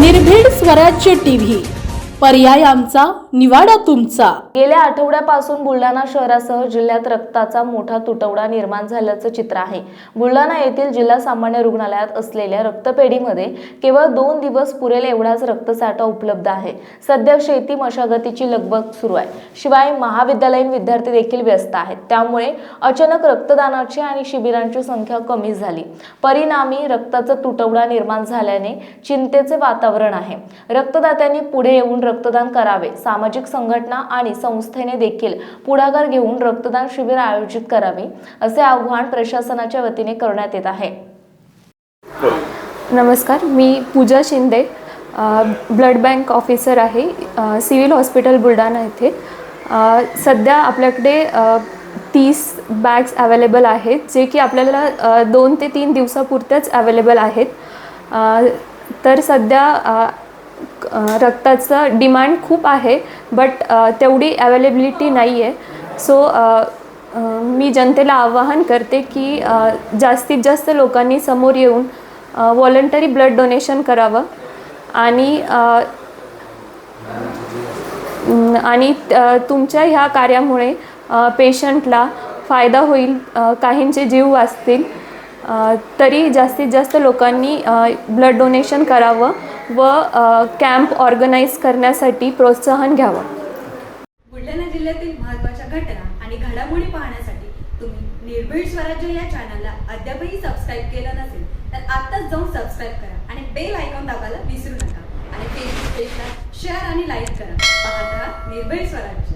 निर्भीड स्वराज्य टीव्ही. पर्याय आमचा निवाडा तुमचा. गेल्या आठवड्यापासून बुलढाणा शहरासह जिल्ह्यात रक्ताचा मोठा तुटवडा निर्माण झाल्याचं चित्र आहे. बुलढाणा येथील जिल्हा सामान्य रुग्णालयात असलेल्या रक्तपेढीमध्ये केवळ दोन दिवस पुरेल एवढाच रक्तसाठा उपलब्ध आहे. सध्या शेती मशागतीची लगबग सुरू आहे. शिवाय महाविद्यालयीन विद्यार्थी देखील व्यस्त आहेत. त्यामुळे अचानक रक्तदानाची आणि शिबिरांची संख्या कमी झाली. परिणामी रक्ताचा तुटवडा निर्माण झाल्याने चिंतेचे वातावरण आहे. रक्तदात्यांनी पुढे येऊन रक्तदान करावे. सामाजिक संघटना आणि संस्थेने देखील पुढाकार घेऊन रक्तदान शिबिर आयोजित करावे असे आव्हान प्रशासनाच्या वतीने करण्यात येत आहे. नमस्कार मी Pooja Shinde blood bank officer आहे सिव्हिल हॉस्पिटल बुलढाणा येथे सध्या आपल्याकडे तीस बॅग्स अवेलेबल आहेत जे की आपल्याला दोन ते तीन दिवसापुरत्याच अवेलेबल आहेत. तर सध्या रक्ताचं डिमांड खूप आहे बट तेवढी अवेलेबिलिटी नाही आहे सो मी जनतेला आवाहन करते की जास्तीत जास्त लोकांनी समोर येऊन व्हॉलंटरी ब्लड डोनेशन करावं. आणि आणि तुमच्या ह्या कार्यामुळे पेशंटला फायदा होईल काहींचे जीव वाचतील. तरी जास्तीत जास्त लोकांनी ब्लड डोनेशन करावं. व कॅम्प ऑर्गनाईज करण्यासाठी प्रोत्साहन घ्यावं. बुलढाणा जिल्ह्यातील महत्त्वाच्या घटना आणि घडामोडी पाहण्यासाठी तुम्ही निर्भीड स्वराज्य या चॅनलला अद्यापही सबस्क्राईब केलं नसेल तर आत्ताच जाऊन सबस्क्राईब करा आणि बेल आयकॉन दाबायला विसरू नका. आणि फेसबुक पेजला शेअर आणि लाईक करा. पाहत राहा निर्भीड स्वराज्य.